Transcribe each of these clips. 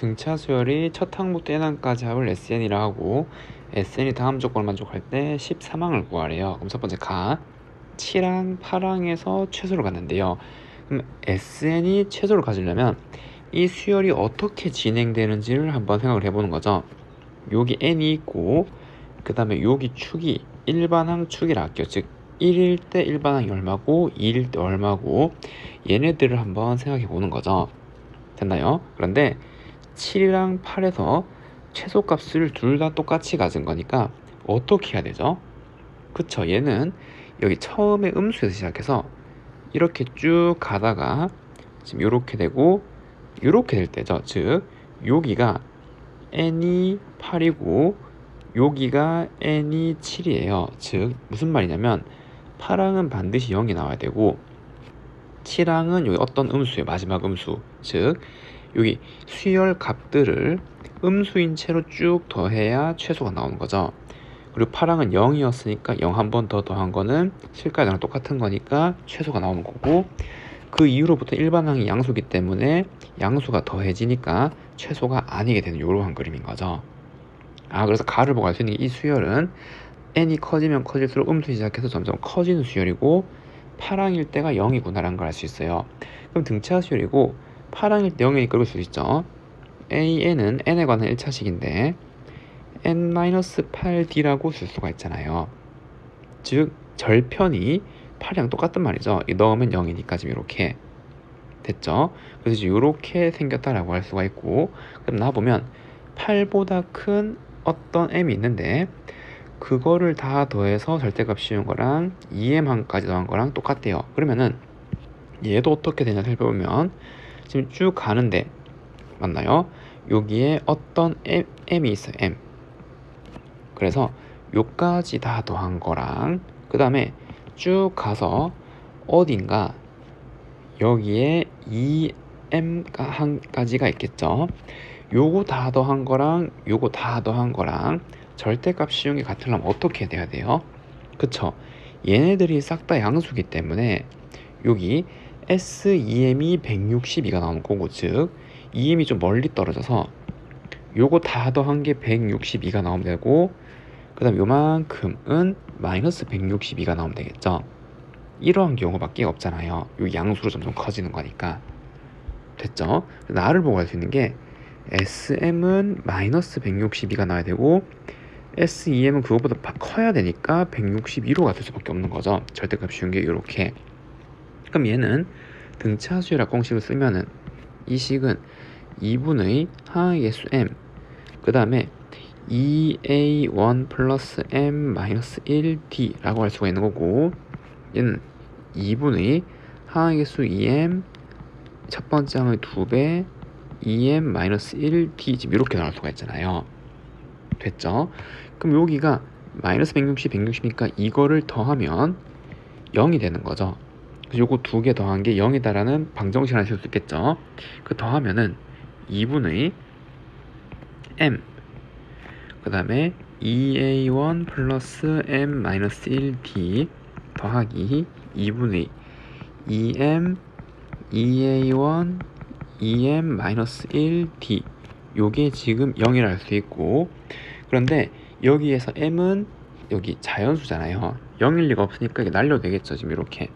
등차 수열이 첫 항부터 n항까지 합을 SN이라 하고 SN이 다음 조건을 만족할 때 13항을 구하래요. 그럼 첫 번째 가 7항, 8항에서 최소를 갖는데요. 그럼 SN이 최소를 가지려면 이 수열이 어떻게 진행되는지를 한번 생각을 해보는 거죠. 여기 n이 있고 그 다음에 여기 축이 일반항 축이라 할게요. 즉 1일 때 일반항이 얼마고 2일 때 얼마고 얘네들을 한번 생각해 보는 거죠. 됐나요? 그런데 7이랑 8에서 최소값을 둘 다 똑같이 가진 거니까 어떻게 해야 되죠? 그쵸 얘는 여기 처음에 음수에서 시작해서 이렇게 쭉 가다가 지금 이렇게 되고 이렇게 될 때죠. 즉 여기가 n이 8이고 여기가 n이 7이에요. 즉 무슨 말이냐면 8항은 반드시 0이 나와야 되고 7항은 여기 어떤 음수의 마지막 음수. 즉 여기 수열 값들을 음수인 채로 쭉 더해야 최소가 나오는 거죠. 그리고 8항은 0이었으니까 0 한 번 더 더한 거는 실가랑 똑같은 거니까 최소가 나오는 거고 그 이후로부터 일반항이 양수기 때문에 양수가 더해지니까 최소가 아니게 되는 이러한 그림인 거죠. 아 그래서 가를 보고 알 수 있는 게 이 수열은 n이 커지면 커질수록 음수 시작해서 점점 커지는 수열이고 8항일 때가 0이구나라는 걸 알 수 있어요. 그럼 등차 수열이고 8항일 때 0이니까 그럴 수 있죠. AN은 n에 관한 1차식인데 n-8d라고 쓸 수가 있잖아요. 즉 절편이 8이랑 똑같단 말이죠. 이 넣으면 0이니까 지금 이렇게 됐죠. 그래서 이렇게 생겼다라고 할 수가 있고 그럼 나 보면 8보다 큰 어떤 m이 있는데 그거를 다 더해서 절대값 씌운 거랑 2m항까지 더한 거랑 똑같대요. 그러면은 얘도 어떻게 되냐 살펴보면 지금 쭉 가는데 맞나요? 여기에 어떤 m, m이 있어요. m. 그래서 요까지 다 더한 거랑 그 다음에 쭉 가서 어딘가 여기에 2m까지가 있겠죠. 요거 다 더한 거랑 요거 다 더한 거랑 절대값 씌운 게 같으려면 어떻게 돼야 돼요? 그쵸? 얘네들이 싹 다 양수기 때문에 여기 SEM이 162가 나오는 거고 즉 EM이 좀 멀리 떨어져서 요거 다 더한 게 162가 나오면 되고 그 다음 요만큼은 마이너스 162가 나오면 되겠죠? 이러한 경우밖에 없잖아요. 요 양수로 점점 커지는 거니까. 됐죠? 나를 보고 할 수 있는 게 SM은 마이너스 162가 나와야 되고 SEM은 그거보다 커야 되니까 162로 가될 수밖에 없는 거죠. 절대값 쉬운 게 이렇게 그럼 얘는 등차 수열학 공식을 쓰면은 이 식은 2분의 하의 개수 m 그 다음에 2a1 플러스 m 마이너스 1d라고 할 수가 있는 거고 얘는 2분의 하의 개수 2m 첫 번째 항의 2배 2m 마이너스 1d 지금 이렇게 나올 수가 있잖아요 됐죠? 그럼 여기가 마이너스 160, 160이니까 이거를 더하면 0이 되는 거죠 요거 두 개 더한 게 0이다라는 방정식을 하실 수 있겠죠? 그 더하면은 2분의 m 그 다음에 2a1 플러스 m 마이너스 1d 더하기 2분의 2m 2a1 2m 마이너스 1d 요게 지금 0이라 할 수 있고 그런데 여기에서 m은 여기 자연수잖아요. 0일 리가 없으니까 이게 날려도 되겠죠 지금 이렇게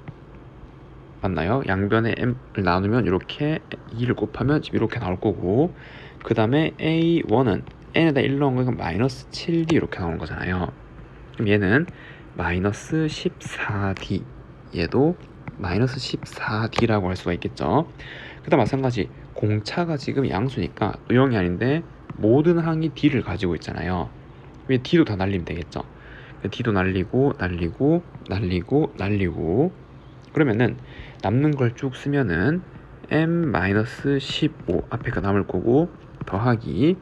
맞나요? 양변에 m을 나누면 이렇게 2를 곱하면 지금 이렇게 나올 거고 그 다음에 a1은 n에다 1 넣은 거니까 마이너스 7d 이렇게 나오는 거잖아요. 그럼 얘는 마이너스 14d 얘도 마이너스 14d라고 할 수가 있겠죠. 그 다음 마찬가지 공차가 지금 양수니까 또 0이 아닌데 모든 항이 d를 가지고 있잖아요. 왜 d도 다 날리면 되겠죠. d도 날리고 날리고 날리고 날리고. 그러면은 남는 걸 쭉 쓰면은 m-15 앞에가 남을 거고 더하기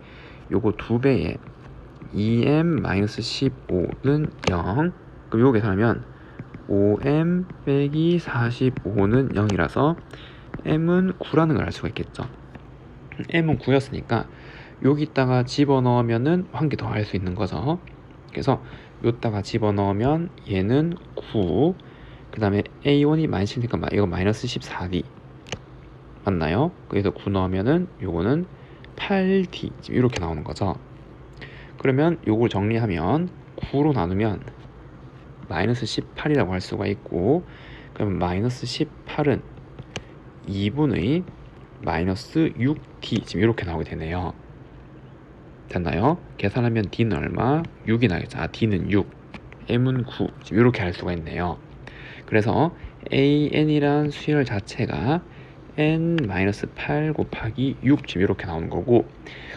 요거 두 배에 2m-15는 0 그럼 요게 하면 5m 빼기 45는 0이라서 m은 9라는 걸 알 수가 있겠죠. M은 9였으니까 여기다가 집어넣으면은 한 개더할수 있는 거죠. 그래서 요다가 집어넣으면 얘는 9 그 다음에 A1이 마이너스 7니까 이거 마이너스 14D 맞나요? 그래서 9 넣으면은 요거는 8D 지금 이렇게 나오는 거죠. 그러면 요걸 정리하면 9로 나누면 마이너스 18이라고 할 수가 있고 그러면 마이너스 18은 2분의 마이너스 6D 지금 이렇게 나오게 되네요. 됐나요? 계산하면 D는 얼마? 6이 나겠죠. 아, D는 6, M은 9 지금 이렇게 할 수가 있네요. 그래서 AN이란 수열 자체가 n-8 곱하기 6 지금 이렇게 나오는 거고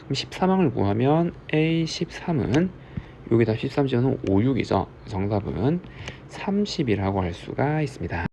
그럼 13항을 구하면 A13은 여기다 13 지어는 5, 6이죠. 정답은 30이라고 할 수가 있습니다.